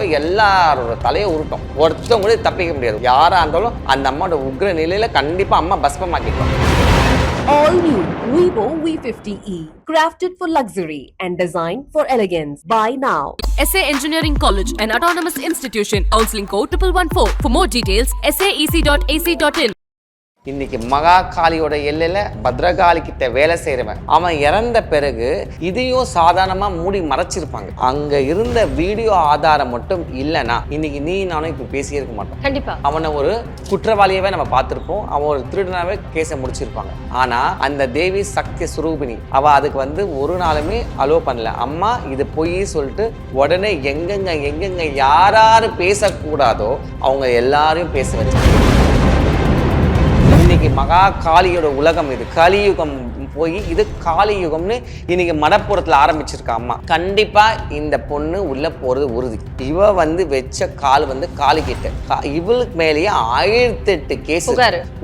காட்டும் எல்லாரோட தலையை உருட்டும் ஒருத்தவங்க கூட தப்பிக்க முடியாது யாரா இருந்தாலும் அந்த அம்மாவோட உக்ர நிலையில கண்டிப்பா அம்மா பஸ்பமாக்கிடுவாங்க All new Vivo V50e, crafted for luxury and designed for elegance. Buy now. SA Engineering College, an autonomous institution. Counseling code 1114. For more details, E saec.ac.in. இன்னைக்கு மகா காளியோட எல்லையில பத்ரகாளி கிட்ட வேலை செய்யறவன் அவன் இறந்த பிறகு இதையும் சாதாரணமா மூடி மறைச்சிருப்பாங்க. அங்க இருந்த வீடியோ ஆதாரம் மட்டும் இல்லைன்னா இன்னைக்கு நீ நானும் இப்ப பேசியிருக்க மாட்டோம். கண்டிப்பா. அவனை ஒரு குற்றவாளியவே நம்ம பார்த்திருப்போம். அவன் ஒரு திருடனாவே கேஸை முடிச்சிருப்பாங்க. ஆனா அந்த தேவி சக்தி சுரூபிணி அவ அதுக்கு வந்து ஒரு நாளுமே அலோ பண்ணல. அம்மா இது பொய் சொல்லிட்டு உடனே எங்கெங்க எங்கெங்க யாராரு பேசக்கூடாதோ அவங்க எல்லாரையும் பேச வச்சாங்க. இன்னைக்கு மகா காளியோட உலகம் இது. கலியுகம் போய் இது காளியுகம்னு இன்னைக்கு மடப்புறத்துல ஆரம்பிச்சிருக்கா அம்மா. கண்டிப்பா இந்த பொண்ணு உள்ள போறது உறுதி. இவ வந்து வச்ச கால் வந்து காளி கிட்ட. இவளுக்கு மேலேயே ஆயிரத்தி எட்டு கேஸ்.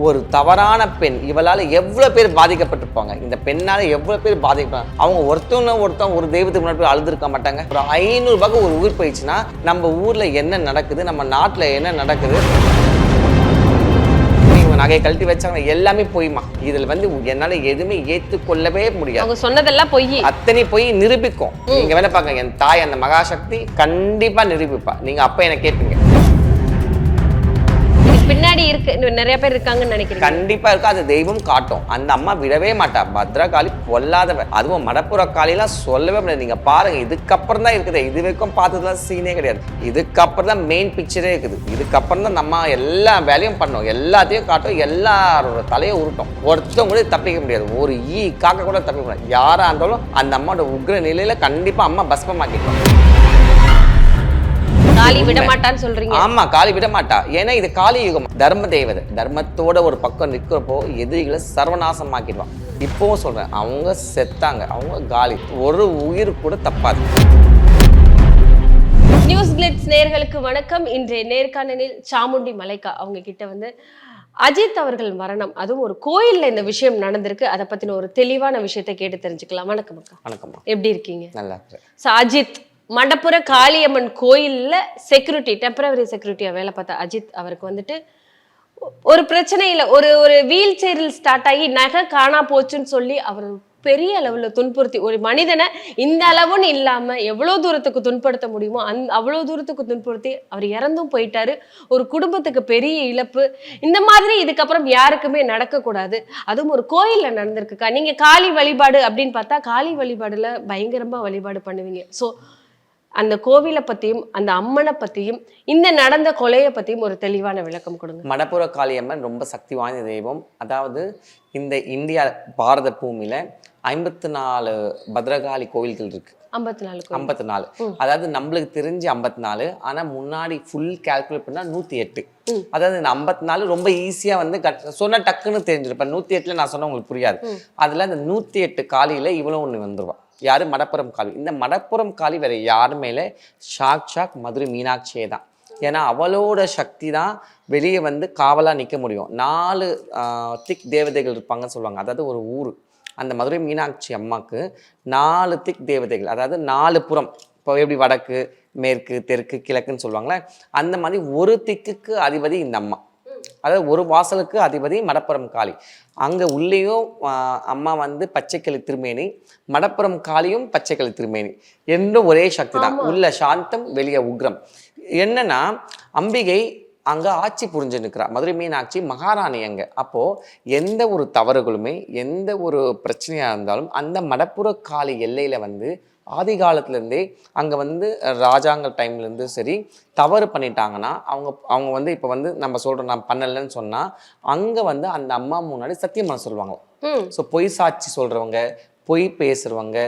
ஒரு தவறான பெண். இவளால எவ்வளவு பேர் பாதிக்கப்பட்டிருப்பாங்க. இந்த பெண்ணால எவ்வளவு பேர் பாதிப்பாங்க அவங்க ஒருத்தவங்க ஒருத்தன் ஒரு தெய்வத்துக்கு முன்னாடி போய் அழுதுருக்க மாட்டாங்க. ஒரு ஐநூறு ரூபாய்க்கு ஒரு உயிர் போயிடுச்சுன்னா நம்ம ஊர்ல என்ன நடக்குது? நம்ம நாட்டுல என்ன நடக்குது? நகையை கழட்டி வச்சாங்க எல்லாமே போய்மா இதுல வந்து என்னால எதுவுமே ஏத்துக்கொள்ளவே முடியாது. அவங்க சொன்னதெல்லாம் பொய் அத்தனை போய் நிரூபிக்கும். நீங்க வேணா பாருங்க என் தாய் அந்த மகாசக்தி கண்டிப்பா நிரூபிப்பா. நீங்க அப்ப என்ன கேட்பீங்க. பின்னாடி இருக்கு. இன்னும் நிறைய பேர் இருக்காங்கன்னு நினைக்கிறேன் கண்டிப்பா இருக்கு அது தெய்வம் காட்டும். அந்த அம்மா விடவே மாட்டா. பத்ரகாளி பொல்லாதவ அதுவும் மடப்புற காளிலாம் சொல்லவே முடியாது. நீங்க பாருங்க இதுக்கப்புறம் தான் இருக்குது. இது வரைக்கும் பார்த்ததுலாம் சீனே கிடையாது. இதுக்கப்புறம் தான் மெயின் பிக்சரே இருக்குது. இதுக்கப்புறம் தான் நம்ம எல்லா வேலையும் பண்ணோம். எல்லாத்தையும் காட்டும். எல்லாரோட தலையை உருட்டும். ஒருத்தவங்க கூட தப்பிக்க முடியாது. ஒரு ஈ காக்க கூட தப்பிக்க முடியாது. யாரா இருந்தாலும் அந்த அம்மாவோட உக்ர நிலையில கண்டிப்பா அம்மா பஸ்பமாக்கிடுவாங்க காலி விட மாட்டான்னு சொல்றீங்க. ஆமா காளி விட மாட்டா ஏன்னா இது காளி யுகம் தர்ம தேவதை தர்மத்தோட ஒரு பக்கம் நிற்கிறப்போ எதிரிகளை சர்வநாசமாக்கிடுவான். இப்போவும் சொல்றேன் அவங்க செத்தாங்க அவங்க காலி. ஒரு உயிர் கூட தப்பாது. நியூஸ் கிளிட்ஸ் நேர்களுக்கு வணக்கம். இன்றைய நேர்காணலில் சாமுண்டி மலைக்கா அவங்க கிட்ட வந்து அஜித் அவர்கள் மரணம் அதுவும் ஒரு கோயில்ல இந்த விஷயம் நடந்திருக்கு. அதை பத்தின ஒரு தெளிவான விஷயத்தை கேட்டு தெரிஞ்சுக்கலாம். வணக்கம் அக்கா. வணக்கம்மா. எப்படி இருக்கீங்க? நல்லா அஜித் மண்டப்புற காளியம்மன் கோயில்ல செக்யூரிட்டி டெம்பரவரி செக்யூரிட்டியாக வேலை பார்த்த அஜித் அவருக்கு வந்துட்டு ஒரு பிரச்சனையில் ஒரு ஒரு வீல் சேரில் ஸ்டார்ட் ஆகி நகை காணா போச்சுன்னு சொல்லி அவர் பெரிய அளவில் துன்புறுத்தி ஒரு மனிதனை இந்த அளவுன்னு இல்லாமல் எவ்வளோ தூரத்துக்கு துன்படுத்த முடியுமோ அந் அவ்வளோ தூரத்துக்கு துன்புறுத்தி அவர் இறந்தும் போயிட்டாரு. ஒரு குடும்பத்துக்கு பெரிய இழப்பு. இந்த மாதிரி இதுக்கப்புறம் யாருக்குமே நடக்கக்கூடாது. அதுவும் ஒரு கோயிலில் நடந்திருக்குக்கா. நீங்கள் காளி வழிபாடு அப்படின்னு பார்த்தா காளி வழிபாடில் பயங்கரமாக வழிபாடு பண்ணுவீங்க. ஸோ அந்த கோவிலை பத்தியும் அந்த அம்மனை பத்தியும் இந்த நடந்த கொலையை பத்தியும் ஒரு தெளிவான விளக்கம் கொடுங்க. மடப்புற காளியம்மன் ரொம்ப சக்தி வாய்ந்த தெய்வம். அதாவது இந்த இந்தியா பாரத பூமியில ஐம்பத்தி நாலு பத்ரகாளி கோயில்கள் இருக்கு. ஐம்பத்தி நாலு ஐம்பத்தி நாலு அதாவது நம்மளுக்கு தெரிஞ்சு ஐம்பத்தி நாலு ஆனா முன்னாடி ஃபுல் கால்குலேட் பண்ணா நூத்தி எட்டு அதாவது இந்த ஐம்பத்தி நாலு ரொம்ப ஈஸியா வந்து கட் சொன்ன டக்குன்னு தெரிஞ்சிருப்பேன் நூத்தி எட்டுல நான் சொன்னா உங்களுக்கு புரியாது. அதுல அந்த நூத்தி எட்டு காலியில இவ்வளவு ஒண்ணு வந்துருவா. யார்? மடப்புறம் காளி. இந்த மடப்புறம் காளி வேறு யார் இல்லை ஷாக் ஷாக் மதுரை மீனாட்சியே தான். ஏன்னா அவளோட சக்தி தான் வெளியே வந்து காவலாக நிற்க முடியும். நாலு திக் தேவதைகள் இருப்பாங்கன்னு சொல்லுவாங்க. அதாவது ஒரு ஊர். அந்த மதுரை மீனாட்சி அம்மாவுக்கு நாலு திக் தேவதைகள். அதாவது நாலு புறம். இப்போ எப்படி வடக்கு மேற்கு தெற்கு கிழக்குன்னு சொல்லுவாங்களே அந்த மாதிரி ஒரு திக்குக்கு அதிபதி இந்த அம்மா. அதாவது ஒரு வாசலுக்கு அதிபதி மடப்புறம் காளி. அங்க உள்ளேயும் அம்மா வந்து பச்சைக்கிளி திருமேனி மடப்புறம் காளியும் பச்சைக்கிளி திருமேனி. என்றும் ஒரே சக்தி தான் உள்ள சாந்தம் வெளியே உக்ரம். என்னன்னா அம்பிகை அங்க ஆட்சி புரிஞ்சு நிற்கிறா மதுரை மீனாட்சி மகாராணி அங்க. அப்போ எந்த ஒரு தவறுகளுமே எந்த ஒரு பிரச்சனையா இருந்தாலும் அந்த மடப்புற காளி எல்லையில வந்து ஆதி காலத்துல இருந்தே அங்க வந்து ராஜாங்க டைம்ல இருந்து சரி தவறு பண்ணிட்டாங்கன்னா அவங்க அவங்க வந்து இப்போ வந்து நம்ம சொல்றோம் நான் பண்ணலைன்னு சொன்னா அங்க வந்து அந்த அம்மா முன்னாடி சத்தியம் பண்ண சொல்லுவாங்க. ஸோ பொய் சாட்சி சொல்றவங்க பொய் பேசுறவங்க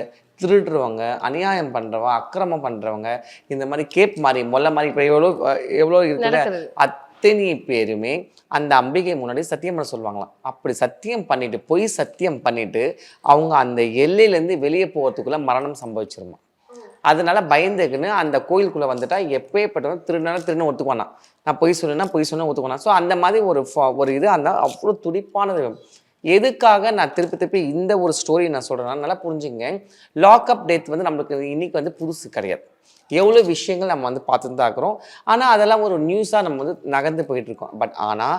திருடுறவங்க அநியாயம் பண்றவங்க அக்கிரமம் பண்றவங்க இந்த மாதிரி கேப் மாதிரி மொல்ல மாதிரி இப்போ எவ்வளோ எவ்வளோ நடக்கிறது. அத்தனை பேருமே அந்த அம்பிகை முன்னாடி சத்தியம் பண்ண சொல்லுவாங்களாம். அப்படி சத்தியம் பண்ணிட்டு பொய் சத்தியம் பண்ணிட்டு அவங்க அந்த எல்லையிலேருந்து வெளியே போகிறதுக்குள்ள மரணம் சம்பவிச்சிருமா. அதனால பயந்துக்குன்னு அந்த கோயிலுக்குள்ளே வந்துட்டா எப்பேற்பட்டவன் திருநாள் திருன்னு ஒத்துக்குவானா. நான் பொய் சொன்னேன்னா பொய் சொன்னா ஒத்துக்குவானா. ஸோ அந்த மாதிரி ஒரு ஒரு இது அந்த அவ்வளோ துடிப்பானது. எதுக்காக நான் திருப்பி திருப்பி இந்த ஒரு ஸ்டோரி நான் சொல்கிறேன்னா நல்லா புரிஞ்சுங்க லாக்அப் டேத் வந்து நம்மளுக்கு இன்னைக்கு வந்து புதுசு கிடையாது. எவ்வளோ விஷயங்கள் நம்ம வந்து பார்த்துட்டு தான் இருக்கிறோம். ஆனால் அதெல்லாம் ஒரு நியூஸாக நம்ம வந்து நகர்ந்து போயிட்டு இருக்கோம். பட் ஆனால்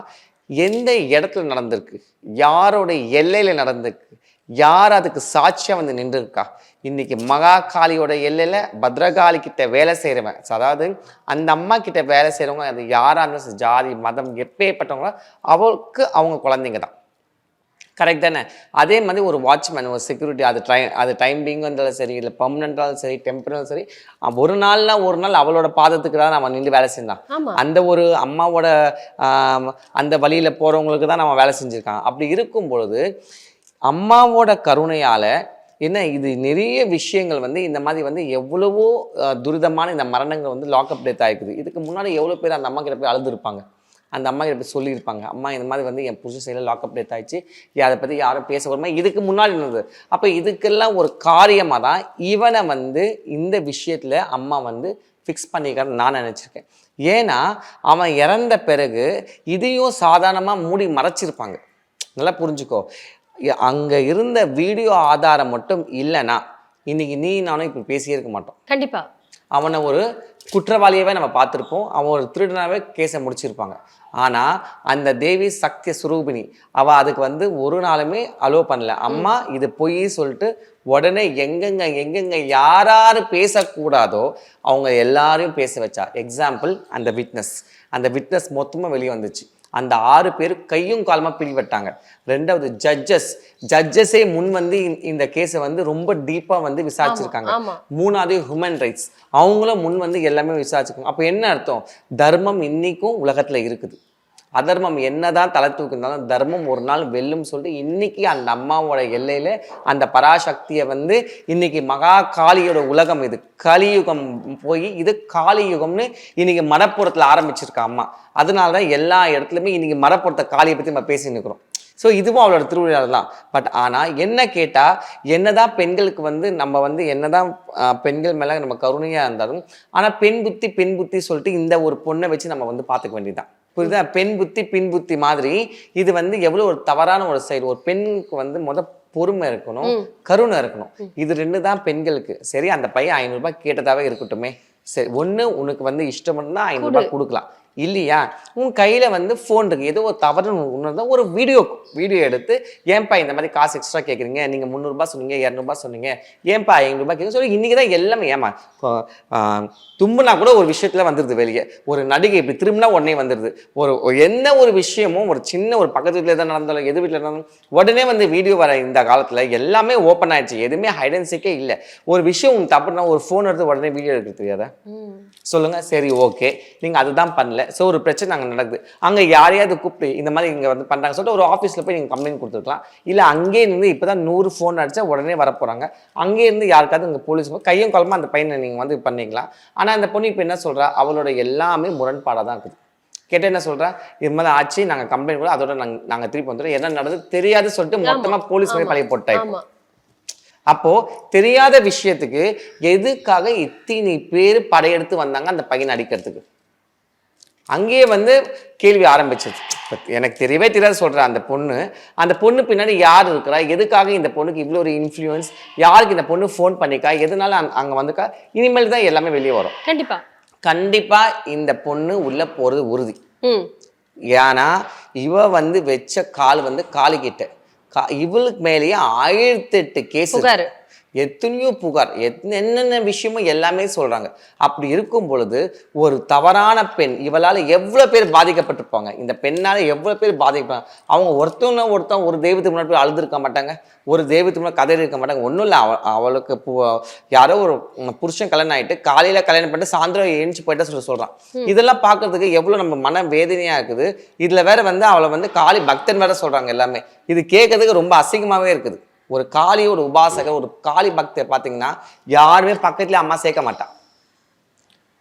எந்த இடத்துல நடந்திருக்கு? யாரோட எல்லையில் நடந்திருக்கு? யார் அதுக்கு சாட்சியாக வந்து நின்றுருக்கா? இன்னைக்கு மகா காளியோட எல்லையில் பத்ரகாளி கிட்ட வேலை செய்கிறவன் அதாவது அந்த அம்மா கிட்ட வேலை செய்கிறவங்க அது யாராக இருந்தாலும் ஜாதி மதம் எப்பேற்பட்டவங்களோ அவளுக்கு அவங்க குழந்தைங்க தான். கரெக்ட் தானே? அதே மாதிரி ஒரு வாட்ச்மேன் ஒரு செக்யூரிட்டி அது ட்ரை அது டைமிங் இருந்தாலும் சரி இல்லை பர்மனெண்ட்டாலும் சரி டெம்பரலும் சரி ஒரு நாள்னா ஒரு நாள் அவளோட பாதத்துக்கு தான் அவன் நின்று வேலை செஞ்சான் அந்த ஒரு அம்மாவோட அந்த வழியில் போகிறவங்களுக்கு தான் நம்ம வேலை செஞ்சுருக்கான் அப்படி இருக்கும் பொழுது அம்மாவோட கருணையால் என்ன இது நிறைய விஷயங்கள் வந்து இந்த மாதிரி வந்து எவ்வளவோ துரிதமான இந்த மரணங்கள் வந்து லாக்அப் டெத் ஆகிருக்குது இதுக்கு முன்னாடி எவ்வளோ பேர் அந்த அம்மா கிட்ட போய் அழுதுருப்பாங்க. அந்த அம்மா கிட்ட சொல்லியிருப்பாங்க. அம்மா இந்த மாதிரி வந்து என் புருஷன் சைடில் லாக்அப் டெத் ஆயிடுச்சு. அதை பற்றி யாரும் பேச வருமா இதுக்கு முன்னாடி இருந்தது அப்போ இதுக்கெல்லாம் ஒரு காரியமாக தான் இவனை வந்து இந்த விஷயத்தில் அம்மா வந்து ஃபிக்ஸ் பண்ணிக்கிறான்னு நான் நினச்சிருக்கேன். ஏன்னா அவன் இறந்த பிறகு இதையும் சாதாரணமாக மூடி மறைச்சிருப்பாங்க. நல்லா புரிஞ்சுக்கோ. அங்க இருந்த வீடியோ ஆதாரம் மட்டும் இல்லைன்னா இன்னைக்கு நீ நானும் இப்படி பேசியே இருக்க மாட்டோம். கண்டிப்பா. அவனை ஒரு குற்றவாளியவே நம்ம பார்த்துருப்போம். அவன் ஒரு திருடனாவே கேஸை முடிச்சிருப்பாங்க. ஆனால் அந்த தேவி சக்தி சுரூபிணி அவள் அதுக்கு வந்து ஒரு நாளுமே அலோவ் பண்ணல. அம்மா இது பொய் சொல்லிட்டு உடனே எங்கெங்க எங்கெங்க யார் யார் பேசக்கூடாதோ அவங்க எல்லாரையும் பேச வச்சா. எக்ஸாம்பிள் அந்த விட்னஸ் அந்த விட்னஸ் மொத்தமாக வெளியே வந்துச்சு. அந்த ஆறு பேர் கையும் காலமாக பிடிபட்டாங்க ரெண்டாவது ஜட்ஜஸ் ஜட்ஜஸே முன் வந்து இந்த- கேஸை வந்து ரொம்ப டீப்பாக வந்து விசாரிச்சிருக்காங்க. மூணாவது ஹியூமன் ரைட்ஸ் அவங்களும் முன் வந்து எல்லாமே விசாரிச்சுக்கோங்க அப்போ என்ன அர்த்தம்? தர்மம் இன்னைக்கும் உலகத்தில் இருக்குது. அதர்மம் என்னதான் தலை தூக்குந்தாலும் தர்மம் ஒரு நாள் வெல்லும் சொல்லிட்டு இன்னைக்கு அந்த அம்மாவோட எல்லையில அந்த பராசக்தியை வந்து இன்னைக்கு மகா காளியோட உலகம் இது. கலியுகம் போய் இது காளியுகம்னு இன்னைக்கு மடப்புறத்துல ஆரம்பிச்சிருக்கா அம்மா. அதனால தான் எல்லா இடத்துலையுமே இன்னைக்கு மடப்புறத்தை காளியை பற்றி நம்ம பேசி நிற்கிறோம் ஸோ இதுவும் அவளோட திருவிழா தான் பட் ஆனால் என்ன கேட்டால் என்னதான் பெண்களுக்கு வந்து நம்ம வந்து என்னதான் பெண்கள் மேலே நம்ம கருணையாக இருந்தாலும் ஆனால் பெண் புத்தி பெண் புத்தி சொல்லிட்டு இந்த ஒரு பொண்ணை வச்சு நம்ம வந்து பார்த்துக்க வேண்டியதுதான். புரியுதா? பெண் புத்தி பின் புத்தி மாதிரி இது வந்து எவ்வளோ ஒரு தவறான ஒரு சைடு ஒரு பெண்ணுக்கு வந்து முத பொறுமை இருக்கணும் கருணை இருக்கணும். இது ரெண்டு தான் பெண்களுக்கு. சரி அந்த பையன் ஐநூறுரூபா கேட்டதாவே இருக்கட்டுமே. சரி ஒன்று உனக்கு வந்து இஷ்டம் இருந்தால் ஐநூறுரூபா கொடுக்கலாம். இல்லையா? உன் கையில் வந்து ஃபோன் இருக்கு. ஏதோ ஒரு தவறு உணர்ந்தா ஒரு வீடியோ வீடியோ எடுத்து ஏன்பா இந்த மாதிரி காசு எக்ஸ்ட்ரா கேட்குறீங்க நீங்கள் முந்நூறுபா சொன்னீங்க இரநூறுபா சொன்னீங்க. ஏன்பா ஐநூறுபா கேட்குறீங்க சொல்லி இன்றைக்கி தான் எல்லாமே ஏமா தும்புனா கூட ஒரு விஷயத்தில் வந்துடுது வெளியே. ஒரு நடிகை இப்படி திரும்பினா உடனே வந்துடுது ஒரு எந்த ஒரு விஷயமும் ஒரு சின்ன ஒரு பக்கத்து வீட்டில் எதாவது நடந்தாலும் எது வீட்டில் நடந்தாலும் உடனே வந்து வீடியோ வர இந்த காலத்தில் எல்லாமே ஓப்பன் ஆயிடுச்சு. எதுவுமே ஹைடன்சிக்கே இல்லை. ஒரு விஷயம் உங்களுக்கு தப்புனா ஒரு ஃபோன் எடுத்து உடனே வீடியோ எடுக்க தெரியாதா? ம். சொல்லுங்க. சரி ஓகே நீங்க அதுதான் பண்ணல. ஸோ ஒரு பிரச்சனை அங்கே நடக்குது. அங்க யாரையாவது கூப்பிட்டு இந்த மாதிரி இங்க வந்து பண்றாங்க சொல்லிட்டு ஒரு ஆஃபீஸ்ல போய் நீங்க கம்ப்ளைண்ட் கொடுத்துருக்கலாம். இல்ல அங்கேயே இருந்து இப்பதான் நூறு ஃபோன் அடிச்சா உடனே வர அங்கே இருந்து யாருக்காவது இங்க போலீஸ் கையும் குழம்பு அந்த பையனை நீங்க வந்து பண்ணிக்கலாம் ஆனா அந்த பொண்ணு இப்போ என்ன சொல்றா? அவளோட எல்லாமே முரண்பாடாக தான் இருக்குது. கேட்ட என்ன சொல்றா? இது மாதிரி ஆச்சு நாங்க கம்ப்ளைண்ட் கூட அதோட நாங்க நாங்க திருப்பி வந்துடுறோம். என்ன நடந்தது தெரியாது சொல்லிட்டு மொத்தமா போலீஸ் போய் பழைய போட்டாய் ஆமா. அப்போ தெரியாத விஷயத்துக்கு எதுக்காக இத்தனை பேர் படையெடுத்து வந்தாங்க அந்த பையனை அடிக்கிறதுக்கு? அங்கேயே வந்து கேள்வி ஆரம்பிச்சது. எனக்கு தெரியவே தெரியாது சொல்றேன் அந்த பொண்ணு. அந்த பொண்ணு பின்னாடி யார் இருக்கிறா? எதுக்காக இந்த பொண்ணுக்கு இவ்வளோ ஒரு இன்ஃப்ளூயன்ஸ் யாருக்கு இந்த பொண்ணு ஃபோன் பண்ணிக்கா எதனால அங்க- அங்க வந்துக்கா இனிமேல் தான் எல்லாமே வெளியே வரும். கண்டிப்பா. கண்டிப்பா இந்த பொண்ணு உள்ள போறது உறுதி. ஏன்னா இவ வந்து வச்ச கால் வந்து காலுக்கிட்ட. கா இவளுக்கு மேலேயே ஆயிரத்தெட்டு கேஸ் எத்தனையோ புகார் எத்- என்னென்ன விஷயமோ எல்லாமே சொல்றாங்க. அப்படி இருக்கும் பொழுது ஒரு தவறான பெண் இவளால எவ்வளவு பேர் பாதிக்கப்பட்டிருப்பாங்க? இந்த பெண்ணால எவ்வளவு பேர் பாதிப்பாங்க அவங்க ஒருத்தவங்க ஒருத்தன் ஒரு தெய்வத்துக்கு முன்னாடி போய் அழுதுருக்க மாட்டாங்க. ஒரு தெய்வத்துக்கு முன்னாடி கதை இருக்க மாட்டாங்க. ஒன்றும் இல்லை அவ அவளுக்கு யாரோ ஒரு புருஷன் கல்யாணம் ஆயிட்டு காலையில கல்யாணம் பண்ணிட்டு சாயந்தரம் எழுந்துச்சு போயிட்டா சொல்லி சொல்றான். இதெல்லாம் பார்க்கிறதுக்கு எவ்வளவு நம்ம மன வேதனையா இருக்குது. இதுல வேற வந்து அவளை வந்து காளி பக்தன் வேற சொல்றாங்க எல்லாமே. இது கேட்கறதுக்கு ரொம்ப அசிங்கமாவே இருக்குது. ஒரு காளியோட உபாசகர் ஒரு காளி பக்தர் பார்த்தீங்கன்னா யாருமே பக்கத்துல அம்மா சேர்க்க மாட்டான்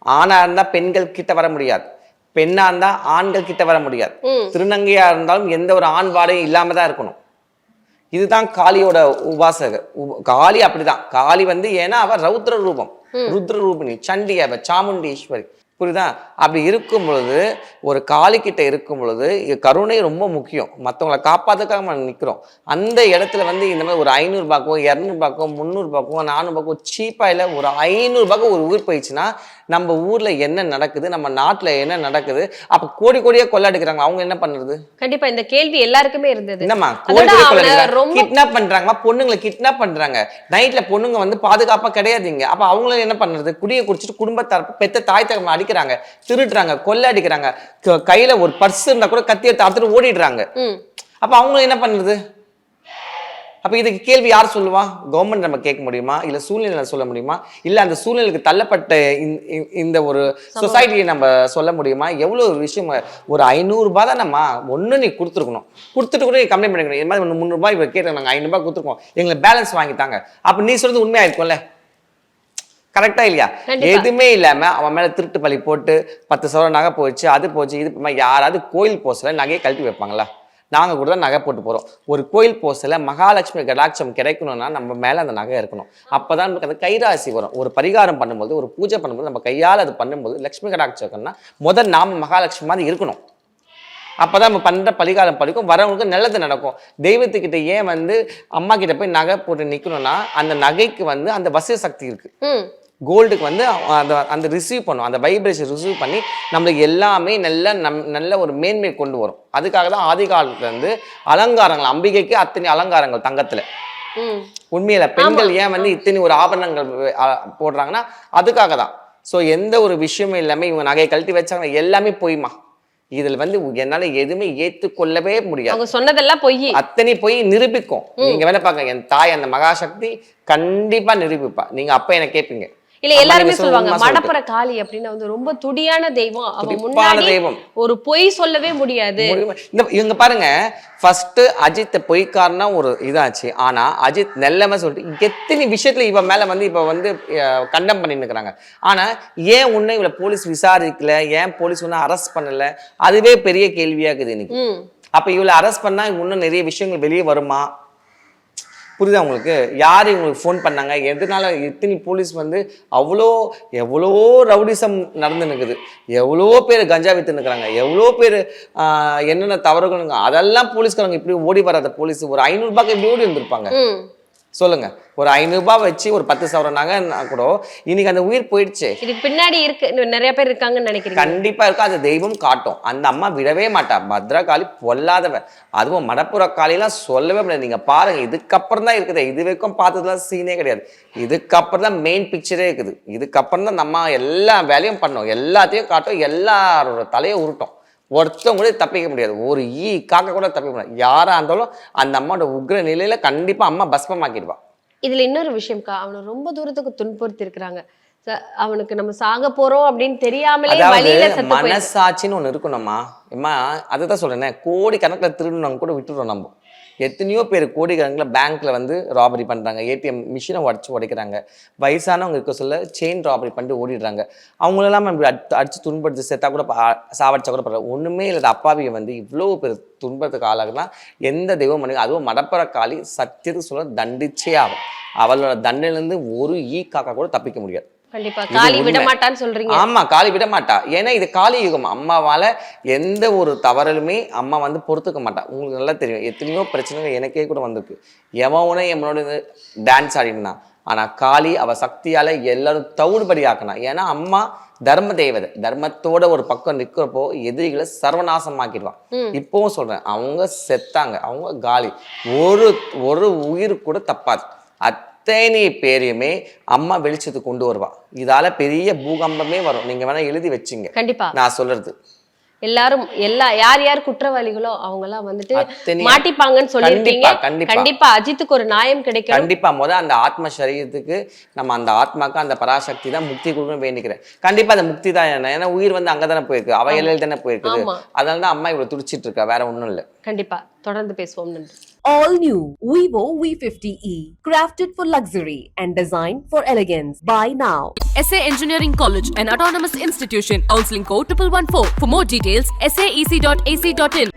ஆணா இருந்தா பெண்கள் கிட்ட வர முடியாது. பெண்ணா இருந்தா ஆண்கள் கிட்ட வர முடியாது. திருநங்கையா இருந்தாலும் எந்த ஒரு ஆண் வாடையும் இல்லாம தான் இருக்கணும். இதுதான் காளியோட உபாசகர் உப- காளி அப்படிதான். காளி வந்து ஏன்னா அவ ரௌத்ர ரூபம். ருத்ர ரூபிணி சண்டி அவ சாமுண்டீஸ்வரி. புரியுதா? அப்படி இருக்கும் பொழுது ஒரு காளிக்கிட்ட இருக்கும் பொழுது கருணை ரொம்ப முக்கியம். மற்றவங்களை காப்பாத்துக்காக நம்ம நிற்கிறோம் அந்த இடத்துல வந்து இந்த மாதிரி ஒரு ஐநூறுபாக்கோ இரநூறுபாக்கோ முந்நூறுபாக்கோ நானூறுபாக்கோ சீப்பாக இல்லை ஒரு ஐநூறுபாக்கோ ஒரு உயிர் போயிடுச்சுன்னா நம்ம ஊர்ல என்ன நடக்குது நம்ம நாட்டுல என்ன நடக்குது அப்ப கோடி கோடியா கொள்ளடிக்கிறாங்க. அவங்க என்ன பண்றது கண்டிப்பா இந்த கேள்வி எல்லாருக்குமே இருந்தது. என்னம்மா கோடி கிட்னாப் பண்றாங்கம்மா பொண்ணுங்களை கிட்னாப் பண்றாங்க. நைட்ல பொண்ணுங்க வந்து பாதுகாப்பா கிடையாதுங்க. அப்ப அவங்கள என்ன பண்றது குடியை குடிச்சிட்டு குடும்பத்தார் பெத்த தாய் தகவல் அடிக்கிறாங்க திருடுறாங்க கொள்ளை அடிக்கிறாங்க கையில ஒரு பர்ஸ் இருந்தா கூட கத்தி எடுத்து அறுத்துட்டு ஓடிடுறாங்க. அப்ப அவங்க என்ன பண்ணுறது? அப்ப இதுக்கு கேள்வி யார் சொல்லுவா? கவர்மெண்ட் நம்ம கேட்க முடியுமா? இல்ல சூழ்நிலை சொல்ல முடியுமா? இல்ல அந்த சூழ்நிலைக்கு தள்ளப்பட்ட இந்த- ஒரு சொசைட்டியை நம்ம சொல்ல முடியுமா? எவ்வளவு ஒரு விஷயம் ஒரு ஐநூறு ரூபாய் தான் நம்ம ஒண்ணு நீ கொடுத்துருக்கணும். கொடுத்துட்டு கூட நீ கம்ப்ளைண்ட் பண்ணிக்கணும். இந்த மாதிரி முந்நூறுபாய் இவர் கேட்டு நாங்கள் ஐநூறுபாய் கொடுத்துருக்கோம். எங்களுக்கு பேலன்ஸ் வாங்கித்தாங்க. அப்ப நீ சொல்றது உண்மையா இருக்கும்ல? கரெக்டா இல்லையா. எதுவுமே இல்லாம அவன் மேல திருட்டு பழி போட்டு பத்து சவரம் நகை போயிடுச்சு அது போச்சு இது போச்சு. யாராவது கோயில் போஸ்ட்ல நகையை கழட்டி வைப்பாங்களா? நாங்க கூட தான் நகை போட்டு போறோம். ஒரு கோயில் போஸ்ட்ல மகாலட்சுமி கடாட்சம் கிடைக்கணும்னா நம்ம மேல அந்த நகை இருக்கணும். அப்பதான் நமக்கு அந்த கைராசி வரும். ஒரு பரிகாரம் பண்ணும்போது ஒரு பூஜை பண்ணும்போது நம்ம கையால் அது பண்ணும்போது லட்சுமி கடாட்சம் இருக்கணும்னா முதல் நாம மகாலட்சுமி மாதிரி இருக்கணும். அப்பதான் நம்ம பண்ற பரிகாரம் படிக்கும் வரவங்களுக்கு நல்லது நடக்கும். தெய்வத்துக்கிட்ட ஏன் வந்து அம்மா கிட்ட போய் நகை போட்டு நிக்கணும்னா அந்த நகைக்கு வந்து அந்த வசிய சக்தி இருக்கு. ம். கோல்டுக்கு வந்து அந்த அந்த ரிசீவ் பண்ணும். அந்த வைப்ரேஷன் ரிசீவ் பண்ணி நம்மளுக்கு எல்லாமே நல்ல நம் நல்ல ஒரு மேன்மை கொண்டு வரும். அதுக்காக தான் ஆதி காலத்துல இருந்து அலங்காரங்கள் அம்பிகைக்கு அத்தனை அலங்காரங்கள் தங்கத்துல. உண்மையில பெண்கள் ஏன் வந்து இத்தனை ஒரு ஆபரணங்கள் போடுறாங்கன்னா அதுக்காக தான். ஸோ எந்த ஒரு விஷயமும் இல்லாம இவங்க நகையை கழட்டி வச்சாங்க எல்லாமே பொய்மா இதில் வந்து என்னால எதுவுமே ஏற்றுக்கொள்ளவே முடியாது. அவங்க சொன்னதெல்லாம் பொய். அத்தனை போய் நிரூபிக்கும். நீங்க வேணா பாக்க என் தாய் அந்த மகாசக்தி கண்டிப்பா நிரூபிப்பா. நீங்க அப்ப என்ன கேட்பீங்க இல்ல எல்லாருமே சொல்லுவாங்க. மடப்புற காளி அப்படின்னு வந்து ரொம்ப துடியான தெய்வம். அவ முன்னாடி தெய்வம். ஒரு பொய் சொல்லவே முடியாது. இவங்க பாருங்க ஃபர்ஸ்ட் அஜித் பொய்க்காரனா ஒரு இதாச்சு. ஆனா அஜித் நெல்லம சொல்லிட்டு எத்தனை விஷயத்துல இவன் மேல வந்து இப்ப வந்து கண்டம் பண்ணிட்டு இருக்கிறாங்க ஆனா ஏன் உன்னை இவளை போலீஸ் விசாரிக்கல? ஏன் போலீஸ் ஒன்னும் அரெஸ்ட் பண்ணல? அதுவே பெரிய கேள்வியா இருக்குது இன்னைக்கு. அப்ப இவளை அரெஸ்ட் பண்ணா இன்னும் நிறைய விஷயங்கள் வெளியே வருமா? புரியுதா உங்களுக்கு? யார் இவங்களுக்கு ஃபோன் பண்ணாங்க? எதனால எத்தனை போலீஸ் வந்து அவ்வளோ எவ்வளோ ரவுடிசம் நடந்து நிற்குது எவ்வளோ பேர் கஞ்சா வித்து நிற்கிறாங்க எவ்வளோ பேர் என்னென்ன தவறுகளுங்க அதெல்லாம் போலீஸ்காரங்க இப்படி ஓடி வராத போலீஸ் ஒரு ஐநூறுபாக்கு எப்படி ஓடி இருந்திருப்பாங்க ம் சொல்லுங்க. ஒரு ஐநூறுபா வச்சு ஒரு பத்து சவரம் நகைன்னா கூட. இன்னைக்கு அந்த உயிர் போயிடுச்சு. இதுக்கு பின்னாடி இருக்கு. நிறைய பேர் இருக்காங்கன்னு நினைக்கிறீங்க. கண்டிப்பா இருக்கும் அது தெய்வம் காட்டும். அந்த அம்மா விடவே மாட்டா. பத்ரகாளி பொல்லாதவ அதுவும் மடப்புற காளிலாம் சொல்லவே முடியாது. நீங்க பாருங்க இதுக்கப்புறம் தான் இருக்குது. இது வரைக்கும் பார்த்ததுலாம் சீனே கிடையாது. இதுக்கப்புறம் தான் மெயின் பிக்சரே இருக்குது. இதுக்கப்புறம் தான் நம்ம எல்லா வேலையும் பண்ணோம். எல்லாத்தையும் காட்டும். எல்லாரோட தலையை உருட்டும். ஒருத்தவங்க கூட தப்பிக்க முடியாது. ஒரு ஈ காக்க கூட தப்பிக்க முடியாது. யாரா இருந்தாலும் அந்த அம்மாவோட உக்ர நிலையில கண்டிப்பா அம்மா பஸ்மமாக்கிடுவா. இதுல இன்னொரு விஷயம்க்கா. அவனை ரொம்ப தூரத்துக்கு துன்புறுத்தி இருக்கிறாங்க அவனுக்கு நம்ம சாக போறோம் அப்படின்னு தெரியாமலே மனசாட்சின்னு ஒண்ணு இருக்கணும்மா அம்மா. அதுதான் சொல்றேனே கோடி கணக்குல திருடுனவங்க கூட விட்டுடுறோம் நம்ம. எத்தனையோ பேர் கோடி பேங்க்கில் வந்து ராபரி பண்ணுறாங்க ஏடிஎம் மிஷினை உடச்சி உடைக்கிறாங்க. வயசானவங்க இருக்க சொல்ல செயின் ராபரி பண்ணிட்டு ஓடிடுறாங்க. அவங்களெல்லாம் நம்ம அடி- அடித்து துன்படுத்தி செத்தா கூட சாவடிச்சா கூட பரவாயில்ல. ஒன்றுமே இல்லாத அப்பாவியை வந்து இவ்வளோ பேர் துன்பத்துக்கு ஆளாகுனா எந்த தெய்வம் பண்ணி அதுவும் மடப்பற காளி சத்தியத்துக்கு சொல்ல தண்டிச்சே ஆகும். அவளோட தண்டனையிலேருந்து ஒரு ஈ காக்கா கூட தப்பிக்க முடியாது. கண்டிப்பா. காளி விட. மாட்டான்னு சொல்றீங்க. ஆமா காளி விட மாட்டா. ஏன்னா இது காளி யுகம். அம்மாவால எந்த ஒரு தவறலுமே அம்மா வந்து பொறுத்துக்க மாட்டா. உங்களுக்கு நல்லா தெரியும். எத்தனையோ பிரச்சனைகள் எனக்கே கூட வந்திருக்கு. எவனே எவனோட டான்ஸ் ஆடினா ஆனா காளி அவ சக்தியால எல்லாரும் தவிடுபடி ஆக்கினா ஏன்னா அம்மா தர்ம தேவதை. தர்மத்தோட ஒரு பக்கம் நிக்கிறப்போ எதிரிகளை சர்வநாசமாக்கிடுவான் இப்பவும் சொல்றேன். அவங்க செத்தாங்க. அவங்க காலி. ஒரு ஒரு உயிர் கூட தப்பாது. அத்தனை பேரையுமே அம்மா வெளிச்சத்துக்கு கொண்டு வருவா. இதால பெரிய பூகம்பமே வரும். நீங்க வேணா எழுதி வச்சுங்க. கண்டிப்பா. நான் சொல்றது. எல்லாரும் எல்லா யார் யார் குற்றவாளிகளோ அவங்க எல்லாம் வந்துட்டு மாட்டிப்பாங்கன்னு சொல்லியிருக்கீங்க கண்டிப்பா, அஜித்துக்கு ஒரு நியாயம் கிடைக்கணும். கண்டிப்பா முத அந்த ஆத்ம சரீரத்துக்கு நம்ம அந்த ஆத்மாக்கு அந்த பராசக்தி தான் முக்தி கொடுக்கணும்னு வேண்டிக்கிறேன். கண்டிப்பா அந்த முக்தி தான். என்ன ஏன்னா உயிர் வந்து அங்கதானே போயிருக்கு. அவ எல்லையில் தானே போயிருக்குது. அதனால தான் அம்மா இவ்வளவு துடிச்சிட்டு இருக்கா. வேற ஒண்ணும் இல்ல. கண்டிப்பா. தொடர்ந்து பேசுவோம். நன்றி. All new Vivo V50e, crafted for luxury and designed for elegance. Buy now. SA Engineering College, an autonomous institution. Counseling code 1114. For more details, saec.ac.in.